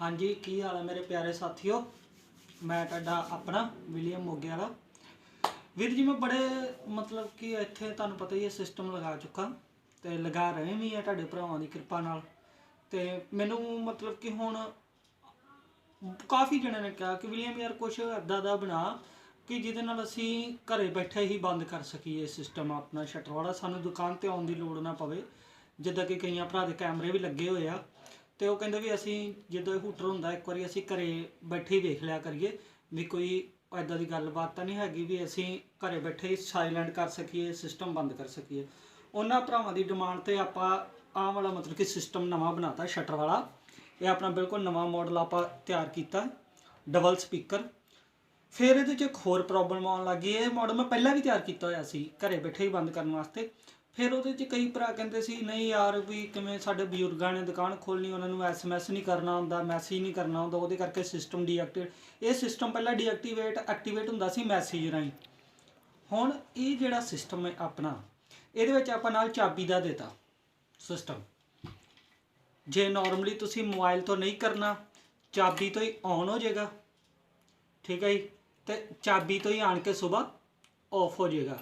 ਹਾਂਜੀ, ਕੀ ਹਾਲ ਹੈ ਮੇਰੇ ਪਿਆਰੇ ਸਾਥੀਓ? ਮੈਂ ਤੁਹਾਡਾ ਆਪਣਾ ਵਿਲੀਅਮ ਮੋਗੇ ਵਾਲਾ ਵੀਰ ਜੀ, ਮੈਂ ਬੜੇ ਮਤਲਬ ਕਿ ਇੱਥੇ ਤੁਹਾਨੂੰ ਪਤਾ ਹੀ ਹੈ ਸਿਸਟਮ ਲਗਾ ਚੁੱਕਾ। ਤੇ ਲਗਾ ਰਹੇ ਵੀ ਆ ਤੁਹਾਡੇ ਭਰਾਵਾਂ ਦੀ ਕਿਰਪਾ ਨਾਲ। ਤੇ ਮੈਨੂੰ ਮਤਲਬ ਕਿ ਹੁਣ ਕਾਫੀ ਜਣਿਆਂ ਨੇ ਕਿਹਾ ਕਿ ਵਿਲੀਅਮ, ਯਾਰ ਕੁਝ ਅੱਦਾ ਦਾ ਬਣਾ ਕਿ ਜਿਹਦੇ ਨਾਲ ਅਸੀਂ ਘਰੇ ਬੈਠੇ ਹੀ ਬੰਦ ਕਰ ਸਕੀਏ ਸਿਸਟਮ ਆਪਣਾ ਸ਼ਟਰ ਵਾਲਾ। ਸਾਨੂੰ ਦੁਕਾਨ ਤੇ ਆਉਣ ਦੀ ਲੋੜ ਨਾ ਪਵੇ। ਜਿੱਦਾਂ ਕਿ ਕਈਆਂ ਭਰਾ ਦੇ ਕੈਮਰੇ ਵੀ ਲੱਗੇ ਹੋਏ ਆ। ਤੇ ਉਹ ਕਹਿੰਦੇ ਵੀ ਅਸੀਂ ਜਦੋਂ ਇਹ ਹੂਟਰ ਹੁੰਦਾ, ਇੱਕ ਵਾਰੀ ਅਸੀਂ ਘਰੇ ਬੈਠੇ ਹੀ ਵੇਖ ਲਿਆ ਕਰੀਏ ਵੀ ਕੋਈ ਐਦਾਂ ਦੀ ਗੱਲਬਾਤ ਤਾਂ ਨਹੀਂ ਹੈਗੀ ਵੀ ਅਸੀਂ ਘਰੇ ਬੈਠੇ ਹੀ ਸਾਇਲੈਂਟ ਕਰ ਸਕੀਏ ਸਿਸਟਮ ਬੰਦ ਕਰ ਸਕੀਏ। ਉਹਨਾਂ ਭਰਾਵਾਂ ਦੀ ਡਿਮਾਂਡ ਤੇ ਆਪਾਂ ਆਹ ਵਾਲਾ ਮਤਲਬ ਕਿ ਸਿਸਟਮ ਨਵਾਂ ਬਣਾਤਾ ਸ਼ਟਰ ਵਾਲਾ। ਇਹ ਆਪਣਾ ਬਿਲਕੁਲ ਨਵਾਂ ਮਾਡਲ ਆਪਾਂ ਤਿਆਰ ਕੀਤਾ ਡਬਲ ਸਪੀਕਰ ਫਿਰ ਇਹਦੇ 'ਚ ਇੱਕ ਹੋਰ ਪ੍ਰੋਬਲਮ ਆਉਣ ਲੱਗੀ ਇਹ ਮਾਡਲ ਮੈਂ ਪਹਿਲਾਂ ਵੀ ਤਿਆਰ ਕੀਤਾ ਹੋਇਆ ਸੀ, ਘਰੇ ਬੈਠੇ ਹੀ ਬੰਦ ਕਰਨ ਵਾਸਤੇ। ਫਿਰ ਉਹਦੇ 'ਚ ਕਈ ਭਰਾ ਕਹਿੰਦੇ ਸੀ, ਨਹੀਂ ਯਾਰ ਵੀ ਕਿਵੇਂ ਸਾਡੇ ਬਜ਼ੁਰਗਾਂ ਨੇ ਦੁਕਾਨ ਖੋਲਣੀ ਉਹਨਾਂ ਨੂੰ ਐਸਐਮਐਸ ਨਹੀਂ ਕਰਨਾ ਹੁੰਦਾ ਮੈਸੇਜ ਨਹੀਂ ਕਰਨਾ ਹੁੰਦਾ। ਉਹਦੇ ਕਰਕੇ ਸਿਸਟਮ ਡੀਐਕਟਿਵੇਟ ਇਹ ਸਿਸਟਮ ਪਹਿਲਾਂ ਡੀਐਕਟੀਵੇਟ ਐਕਟੀਵੇਟ ਹੁੰਦਾ ਸੀ ਮੈਸੇਜ ਰਾਹੀਂ। ਹੁਣ ਇਹ ਜਿਹੜਾ ਸਿਸਟਮ ਹੈ ਆਪਣਾ, ਇਹਦੇ ਵਿੱਚ ਆਪਾਂ ਨਾਲ ਚਾਬੀ ਦਾ ਦਿੱਤਾ ਸਿਸਟਮ ਜੇ ਨਾਰਮਲੀ ਤੁਸੀਂ ਮੋਬਾਈਲ ਤੋਂ ਨਹੀਂ ਕਰਨਾ, ਚਾਬੀ ਤੋਂ ਹੀ ਔਨ ਹੋ ਜਾਏਗਾ। ਠੀਕ ਹੈ ਜੀ? ਤੇ ਚਾਬੀ ਤੋਂ ਹੀ ਆਣ ਕੇ ਸਵੇਰ ਆਫ ਹੋ ਜਾਏਗਾ।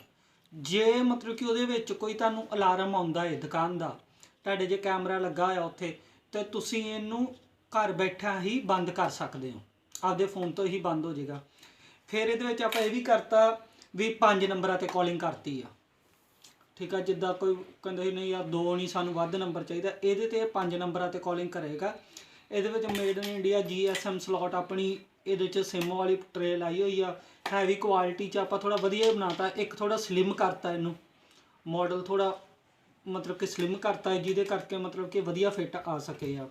ਜੇ ਮਤਲਬ ਕਿ ਉਹਦੇ ਵਿੱਚ ਕੋਈ ਤੁਹਾਨੂੰ ਅਲਾਰਮ ਆਉਂਦਾ ਹੈ ਦੁਕਾਨ ਦਾ, ਤੁਹਾਡੇ ਜੇ ਕੈਮਰਾ ਲੱਗਾ ਹੋਇਆ ਉੱਥੇ, ਤੇ ਤੁਸੀਂ ਇਹਨੂੰ ਘਰ ਬੈਠਾ ਹੀ ਬੰਦ ਕਰ ਸਕਦੇ ਹੋ। ਆਪਦੇ ਫੋਨ ਤੋਂ ਹੀ ਬੰਦ ਹੋ ਜਾਏਗਾ। ਫਿਰ ਇਹਦੇ ਵਿੱਚ ਆਪਾਂ ਇਹ ਵੀ ਕਰਤਾ ਵੀ ਪੰਜ ਨੰਬਰਾਂ ਤੇ ਕਾਲਿੰਗ ਕਰਤੀ ਆ। ਠੀਕ ਆ, ਜਿੱਦਾਂ ਕੋਈ ਕਹਿੰਦਾ ਸੀ, ਨਹੀਂ ਯਾਰ, ਦੋ ਨਹੀਂ ਸਾਨੂੰ ਵੱਧ ਨੰਬਰ ਚਾਹੀਦਾ। ਇਹਦੇ ਤੇ ਪੰਜ ਨੰਬਰਾਂ ਤੇ ਕਾਲਿੰਗ ਕਰੇਗਾ। ਇਹਦੇ ਵਿੱਚ made in India GSM slot ਆਪਣੀ ਇਹਦੇ ਚ ਸਿਮ ਵਾਲੀ ਟਰੇ ਲਾਈ ਹੋਈ ਆ। ਹੈਵੀ ਕੁਆਲਿਟੀ ਚ ਆਪਾਂ ਥੋੜਾ ਵਧੀਆ ਬਣਾਤਾ। ਇੱਕ ਥੋੜਾ ਸਲਿਮ ਕਰਤਾ ਇਹਨੂੰ। ਮਾਡਲ ਥੋੜਾ ਮਤਲਬ ਕਿ ਸਲਿਮ ਕਰਤਾ ਹੈ, ਜਿਹਦੇ ਕਰਕੇ ਮਤਲਬ ਕਿ ਵਧੀਆ ਫਿੱਟ ਆ ਸਕੇ ਆ।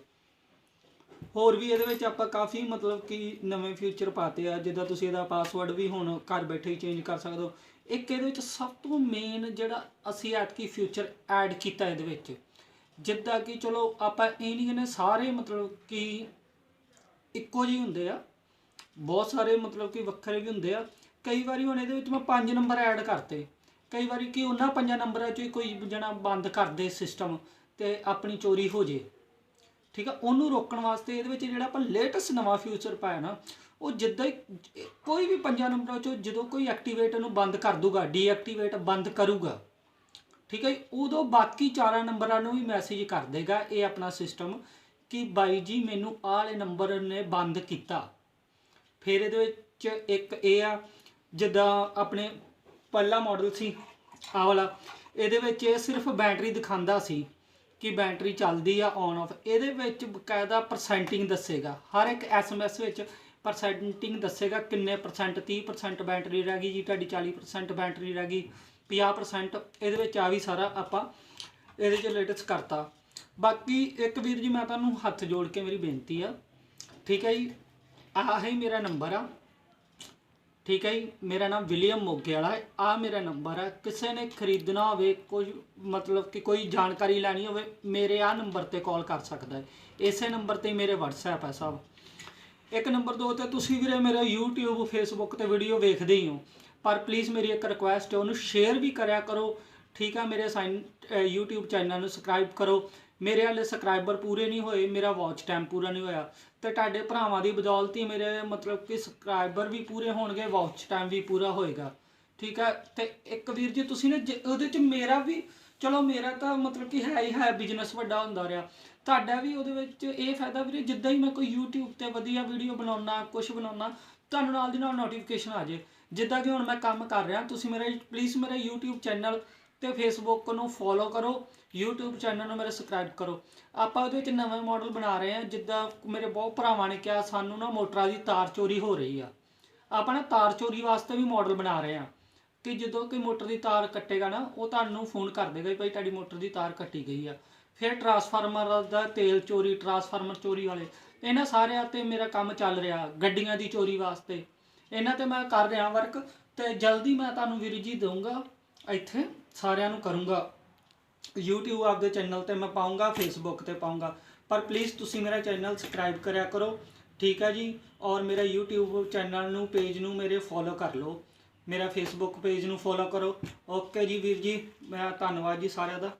ਹੋਰ ਵੀ ਇਹਦੇ ਵਿੱਚ ਆਪਾਂ ਕਾਫੀ ਮਤਲਬ ਕਿ ਨਵੇਂ ਫਿਊਚਰ ਪਾਤੇ ਆ। ਜਿੱਦਾਂ ਤੁਸੀਂ ਇਹਦਾ ਪਾਸਵਰਡ ਵੀ ਹੁਣ ਘਰ ਬੈਠੇ ਹੀ ਚੇਂਜ ਕਰ ਸਕਦੇ ਹੋ। ਇੱਕ ਇਹਦੇ ਵਿੱਚ ਸਭ ਤੋਂ ਮੇਨ ਜਿਹੜਾ ਅਸੀਂ ਐਤਕੀ ਫਿਊਚਰ ਐਡ ਕੀਤਾ ਇਹਦੇ ਵਿੱਚ। ਜਿੱਦਾਂ ਕਿ ਚਲੋ ਆਪਾਂ ਇਹ ਨਹੀਂ ਕਹਿੰਦੇ ਸਾਰੇ ਮਤਲਬ ਕਿ ਇੱਕੋ ਜਿਹੇ ਹੁੰਦੇ ਆ। ਬਹੁਤ ਸਾਰੇ ਮਤਲਬ ਕਿ ਵੱਖਰੇ ਵੀ ਹੁੰਦੇ ਆ। ਕਈ ਵਾਰੀ ਹੁਣ ਇਹਦੇ ਵਿੱਚ ਮੈਂ ਪੰਜ ਨੰਬਰ ਐਡ ਕਰਤੇ। ਕਈ ਵਾਰੀ ਕਿ ਉਹਨਾਂ ਪੰਜਾਂ ਨੰਬਰਾਂ ਚੋਂ ਹੀ ਕੋਈ ਜਣਾ ਬੰਦ ਕਰ ਦੇ ਸਿਸਟਮ ਤੇ ਆਪਣੀ ਚੋਰੀ ਹੋ ਜੇ। ਠੀਕ ਆ, ਉਹਨੂੰ ਰੋਕਣ ਵਾਸਤੇ ਇਹਦੇ ਵਿੱਚ ਜਿਹੜਾ ਆਪਾਂ ਲੇਟੈਸਟ ਨਵਾਂ ਫਿਊਚਰ ਪਾਇਆ ਨਾ, ਉਹ ਜਿੱਦਾਂ ਹੀ, ਕੋਈ ਵੀ ਪੰਜਾਂ ਨੰਬਰਾਂ ਚੋਂ ਜਦੋਂ ਕੋਈ ਐਕਟੀਵੇਟ ਨੂੰ ਬੰਦ ਕਰ ਦੂਗਾ ਡੀਐਕਟੀਵੇਟ ਬੰਦ ਕਰੂਗਾ, ਠੀਕ ਹੈ ਜੀ? ਉਦੋਂ ਬਾਕੀ ਚਾਰਾਂ ਨੰਬਰਾਂ ਨੂੰ ਵੀ ਮੈਸੇਜ ਕਰ ਦੇਗਾ ਇਹ ਆਪਣਾ ਸਿਸਟਮ ਕਿ ਬਾਈ ਜੀ ਮੈਨੂੰ ਆਹ ਨੰਬਰ ਨੇ ਬੰਦ ਕੀਤਾ। ਫਿਰ ਇਹਦੇ ਵਿੱਚ ਇੱਕ ਇਹ ਆ, ਜਿੱਦਾਂ ਆਪਣੇ ਪਹਿਲਾ ਮਾਡਲ ਸੀ, ਆਹ ਵਾਲਾ। ਇਹਦੇ ਵਿੱਚ ਇਹ ਸਿਰਫ ਬੈਟਰੀ ਦਿਖਾਉਂਦਾ ਸੀ ਕਿ ਬੈਟਰੀ ਚੱਲਦੀ ਆ ਔਨ ਆਫ ਇਹਦੇ ਵਿੱਚ ਬਕਾਇਦਾ ਪਰਸੈਂਟਿੰਗ ਦੱਸੇਗਾ। ਹਰ ਇੱਕ ਐਸਐਮਐਸ ਵਿੱਚ ਪਰਸੈਂਟਿੰਗ ਦੱਸੇਗਾ ਕਿੰਨੇ ਪਰਸੈਂਟ 30% ਬੈਟਰੀ ਰਹਿ ਗਈ ਜੀ, ਤੁਹਾਡੀ 40% ਬੈਟਰੀ ਰਹਿ ਗਈ 50% ਇਹਦੇ ਵਿੱਚ ਆ ਵੀ ਸਾਰਾ ਆਪਾਂ ਇਹਦੇ ਚ ਲੇਟੈਸਟ ਕਰਤਾ। ਬਾਕੀ ਇੱਕ ਵੀਰ ਜੀ, ਮੈਂ ਤੁਹਾਨੂੰ ਹੱਥ ਜੋੜ ਕੇ ਮੇਰੀ ਬੇਨਤੀ ਆ। ਠੀਕ ਹੈ ਜੀ? ਆਹ ਹੀ ਮੇਰਾ ਨੰਬਰ ਆ। ਠੀਕ ਹੈ ਜੀ, ਮੇਰਾ ਨਾਮ ਵਿਲੀਅਮ ਮੋਗੇ ਵਾਲਾ ਹੈ। ਆ ਮੇਰਾ ਨੰਬਰ ਹੈ ਕਿਸੇ ਨੇ ਖਰੀਦਣਾ ਹੋਵੇ, ਕੋਈ ਮਤਲਬ ਕਿ ਕੋਈ ਜਾਣਕਾਰੀ ਲੈਣੀ ਹੋਵੇ, ਮੇਰੇ ਆ ਨੰਬਰ ਤੇ ਕਾਲ ਕਰ ਸਕਦਾ ਹੈ। ਇਸੇ ਨੰਬਰ ਤੇ ਮੇਰੇ WhatsApp ਹੈ ਸਭ। ਇੱਕ ਨੰਬਰ ਦੋ ਤੇ ਤੁਸੀਂ ਵੀਰੇ ਮੇਰਾ YouTube, Facebook ਤੇ ਵੀਡੀਓ ਵੇਖਦੇ ਹੀ ਹੋ। ਪਰ ਪਲੀਜ਼ ਮੇਰੀ ਇੱਕ ਰਿਕੁਐਸਟ ਹੈ, ਉਹਨੂੰ ਸ਼ੇਅਰ ਵੀ ਕਰਿਆ ਕਰੋ। ਠੀਕ ਆ, ਮੇਰੇ ਸਾਈਨ ਅਹ YouTube ਚੈਨਲ ਨੂੰ ਸਬਸਕ੍ਰਾਈਬ ਕਰੋ। ਮੇਰੇ ਵਾਲੇ ਸਬਸਕ੍ਰਾਈਬਰ ਪੂਰੇ ਨਹੀਂ ਹੋਏ, ਮੇਰਾ ਵਾਚ ਟਾਈਮ ਪੂਰਾ ਨਹੀਂ ਹੋਇਆ। ਤੇ ਤੁਹਾਡੇ ਭਰਾਵਾਂ ਦੀ ਬਦੌਲਤ ਹੀ ਮੇਰੇ ਮਤਲਬ ਕਿ ਸਬਸਕ੍ਰਾਈਬਰ ਵੀ ਪੂਰੇ ਹੋਣਗੇ ਵਾਚ ਟਾਈਮ ਵੀ ਪੂਰਾ ਹੋਏਗਾ। ਠੀਕ ਹੈ ਤੇ ਇੱਕ ਵੀਰ ਜੀ, ਤੁਸੀਂ ਨੇ ਜੇ- ਉਹਦੇ ਚ ਮੇਰਾ ਵੀ, ਚਲੋ ਮੇਰਾ ਤਾਂ ਮਤਲਬ ਕਿ ਹੈ ਹੀ ਹੈ ਬਿਜ਼ਨਸ ਵੱਡਾ ਹੁੰਦਾ ਰਿਹਾ। ਤੁਹਾਡਾ ਵੀ ਉਹਦੇ ਵਿੱਚ ਇਹ ਫਾਇਦਾ ਵੀਰੇ, ਜਿੱਦਾਂ ਹੀ ਮੈਂ ਕੋਈ YouTube ਤੇ ਵਧੀਆ ਵੀਡੀਓ ਬਣਾਉਣਾ ਕੁਝ ਬਣਾਉਣਾ ਤੁਹਾਨੂੰ ਨਾਲ ਦੀ ਨਾਲ ਨੋਟੀਫਿਕੇਸ਼ਨ ਆ ਜੇ। ਜਿੱਦਾਂ ਕਿ ਹੁਣ ਮੈਂ ਕੰਮ ਕਰ ਰਿਹਾ, ਤੁਸੀਂ ਮੇਰਾ ਪਲੀਜ਼ ਮੇਰਾ YouTube ਚੈਨਲ ਤੇ ਫੇਸਬੁੱਕ ਨੂੰ ਫੋਲੋ ਕਰੋ, YouTube ਚੈਨਲ ਨੂੰ ਮੇਰੇ ਸਬਸਕ੍ਰਾਈਬ ਕਰੋ। ਆਪਾਂ ਉਹਦੇ ਵਿੱਚ ਨਵੇਂ ਮਾਡਲ ਬਣਾ ਰਹੇ ਹਾਂ, ਜਿੱਦਾਂ ਮੇਰੇ ਬਹੁਤ ਭਰਾਵਾਂ ਨੇ ਕਿਹਾ, ਸਾਨੂੰ ਨਾ ਮੋਟਰਾਂ ਦੀ ਤਾਰ ਚੋਰੀ ਹੋ ਰਹੀ ਆ। ਆਪਾਂ ਨਾ ਤਾਰ ਚੋਰੀ ਵਾਸਤੇ ਵੀ ਮਾਡਲ ਬਣਾ ਰਹੇ ਹਾਂ ਕਿ ਜਦੋਂ ਕੋਈ ਮੋਟਰ ਦੀ ਤਾਰ ਕੱਟੇਗਾ ਨਾ, ਉਹ ਤੁਹਾਨੂੰ ਫੋਨ ਕਰ ਦੇਗਾ ਵੀ ਭਾਈ ਤੁਹਾਡੀ ਮੋਟਰ ਦੀ ਤਾਰ ਕੱਟੀ ਗਈ ਆ। ਫਿਰ ਟਰਾਂਸਫਾਰਮਰ ਦਾ ਤੇਲ ਚੋਰੀ ਟਰਾਂਸਫਾਰਮਰ ਚੋਰੀ ਵਾਲੇ, ਇਹਨਾਂ ਸਾਰਿਆਂ ਤੇ ਮੇਰਾ ਕੰਮ ਚੱਲ ਰਿਹਾ, ਗੱਡੀਆਂ ਦੀ ਚੋਰੀ ਵਾਸਤੇ। ਇਹਨਾਂ ਤੇ ਮੈਂ ਕਰ ਰਿਹਾ ਵਰਕ ਤੇ ਜਲਦੀ ਮੈਂ ਤੁਹਾਨੂੰ ਵੀਰ ਜੀ ਦਊਂਗਾ। ਇੱਥੇ ਸਾਰਿਆਂ ਨੂੰ ਕਰੂੰਗਾ। YouTube ਆਪਦੇ ਚੈਨਲ ਤੇ ਮੈਂ ਪਾਉਂਗਾ Facebook ਤੇ ਪਾਉਂਗਾ ਪਰ ਪਲੀਜ਼ ਤੁਸੀਂ ਮੇਰਾ ਚੈਨਲ ਸਬਸਕ੍ਰਾਈਬ ਕਰਿਆ ਕਰੋ, ਠੀਕ ਹੈ ਜੀ? ਔਰ ਮੇਰਾ YouTube ਚੈਨਲ ਨੂੰ ਪੇਜ ਨੂੰ ਮੇਰੇ ਫੋਲੋ ਕਰ ਲਓ। ਮੇਰਾ Facebook ਪੇਜ ਨੂੰ ਫੋਲੋ ਕਰੋ। ਓਕੇ ਜੀ ਵੀਰ ਜੀ, ਮੈਂ ਧੰਨਵਾਦ ਜੀ ਸਾਰਿਆਂ ਦਾ।